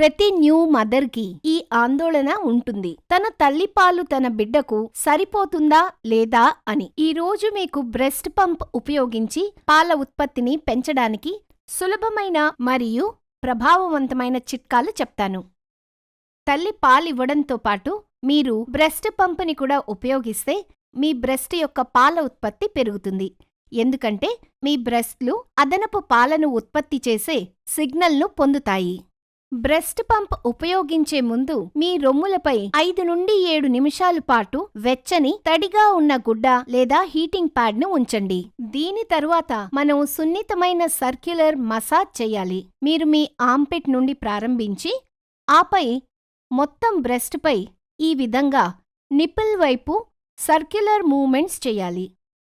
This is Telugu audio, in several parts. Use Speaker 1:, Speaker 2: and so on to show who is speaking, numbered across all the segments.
Speaker 1: ప్రతి న్యూ మదర్కి ఈ ఆందోళన ఉంటుంది. తన తల్లిపాలు తన బిడ్డకు సరిపోతుందా లేదా అని. ఈ రోజు మీకు బ్రెస్ట్ పంప్ ఉపయోగించి పాల ఉత్పత్తిని పెంచడానికి సులభమైన మరియు ప్రభావవంతమైన చిట్కాలు చెప్తాను. తల్లి పాలివ్వడంతో పాటు మీరు బ్రెస్ట్ పంప్ని కూడా ఉపయోగిస్తే మీ బ్రెస్ట్ యొక్క పాల ఉత్పత్తి పెరుగుతుంది. ఎందుకంటే మీ బ్రెస్ట్లు అదనపు పాలను ఉత్పత్తి చేసే సిగ్నల్ను పొందుతాయి. బ్రెస్ట్ పంప్ ఉపయోగించే ముందు మీ రొమ్ములపై ఐదు నుండి ఏడు నిమిషాల పాటు వెచ్చని తడిగా ఉన్న గుడ్డ లేదా హీటింగ్ ప్యాడ్ను ఉంచండి. దీని తరువాత మనం సున్నితమైన సర్క్యులర్ మసాజ్ చేయాలి. మీరు మీ ఆంపెట్ నుండి ప్రారంభించి ఆపై మొత్తం బ్రెస్ట్పై ఈ విధంగా నిపిల్ వైపు సర్క్యులర్ మూమెంట్స్ చేయాలి.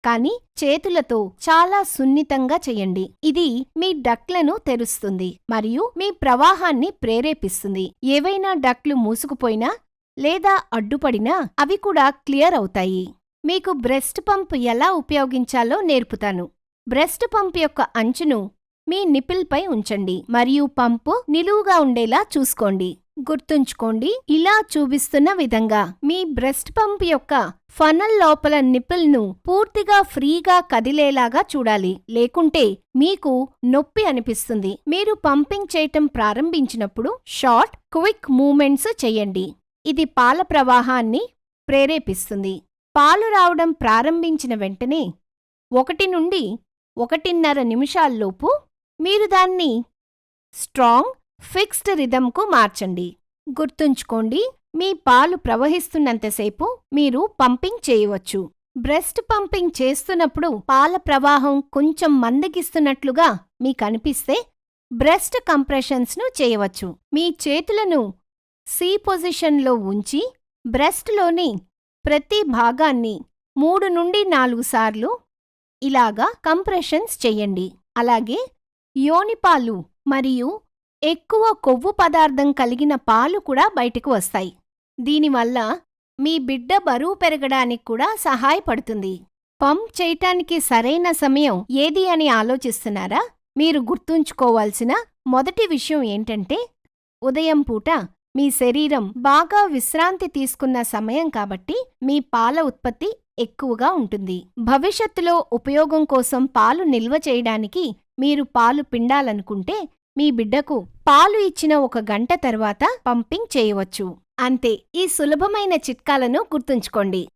Speaker 1: కానీ చేతులతో చాలా సున్నితంగా చేయండి. ఇది మీ డక్లను తెరుస్తుంది మరియు మీ ప్రవాహాన్ని ప్రేరేపిస్తుంది. ఏవైనా డక్లు మూసుకుపోయినా లేదా అడ్డుపడినా అవి కూడా క్లియర్ అవుతాయి. మీకు బ్రెస్ట్ పంప్ ఎలా ఉపయోగించాలో నేర్పుతాను. బ్రెస్ట్ పంప్ యొక్క అంచును మీ నిపిల్పై ఉంచండి మరియు పంపు నిలువుగా ఉండేలా చూసుకోండి. గుర్తుంచుకోండి ఇలా చూపిస్తున్న విధంగా మీ బ్రెస్ట్ పంప్ యొక్క ఫనల్ లోపల నిపిల్ను పూర్తిగా ఫ్రీగా కదిలేలాగా చూడాలి. లేకుంటే మీకు నొప్పి అనిపిస్తుంది. మీరు పంపింగ్ చేయటం ప్రారంభించినప్పుడు షార్ట్ క్విక్ మూమెంట్స్ చేయండి. ఇది పాల ప్రవాహాన్ని ప్రేరేపిస్తుంది. పాలు రావడం ప్రారంభించిన వెంటనే ఒకటి నుండి ఒకటిన్నర నిమిషాల్లోపు మీరు దాన్ని స్ట్రాంగ్ ఫిక్స్డ్ రిథంకు మార్చండి. గుర్తుంచుకోండి మీ పాలు ప్రవహిస్తున్నంతసేపు మీరు పంపింగ్ చేయవచ్చు. బ్రెస్ట్ పంపింగ్ చేస్తున్నప్పుడు పాల ప్రవాహం కొంచెం మందగిస్తున్నట్లుగా మీకనిపిస్తే బ్రెస్ట్ కంప్రెషన్స్ను చేయవచ్చు. మీ చేతులను సి పొజిషన్లో ఉంచి బ్రెస్ట్లోని ప్రతి భాగాన్ని మూడు నుండి నాలుగు సార్లు ఇలాగా కంప్రెషన్స్ చెయ్యండి అలాగే యోనిపాలు మరియు ఎక్కువ కొవ్వు పదార్థం కలిగిన పాలు కూడా బయటకు వస్తాయి. దీనివల్ల మీ బిడ్డ బరువు పెరగడానికి కూడా సహాయపడుతుంది. పంప్ చేయటానికి సరైన సమయం ఏది అని ఆలోచిస్తున్నారా? మీరు గుర్తుంచుకోవాల్సిన మొదటి విషయం ఏంటంటే ఉదయం పూట మీ శరీరం బాగా విశ్రాంతి తీసుకున్న సమయం కాబట్టి మీ పాల ఉత్పత్తి ఎక్కువగా ఉంటుంది. భవిష్యత్తులో ఉపయోగం కోసం పాలు నిల్వ చేయడానికి మీరు పాలు పిండాలనుకుంటే మీ బిడ్డకు పాలు ఇచ్చిన ఒక గంట తర్వాత పంపింగ్ చేయవచ్చు. అంతే. ఈ సులభమైన చిట్కాలను గుర్తుంచుకోండి.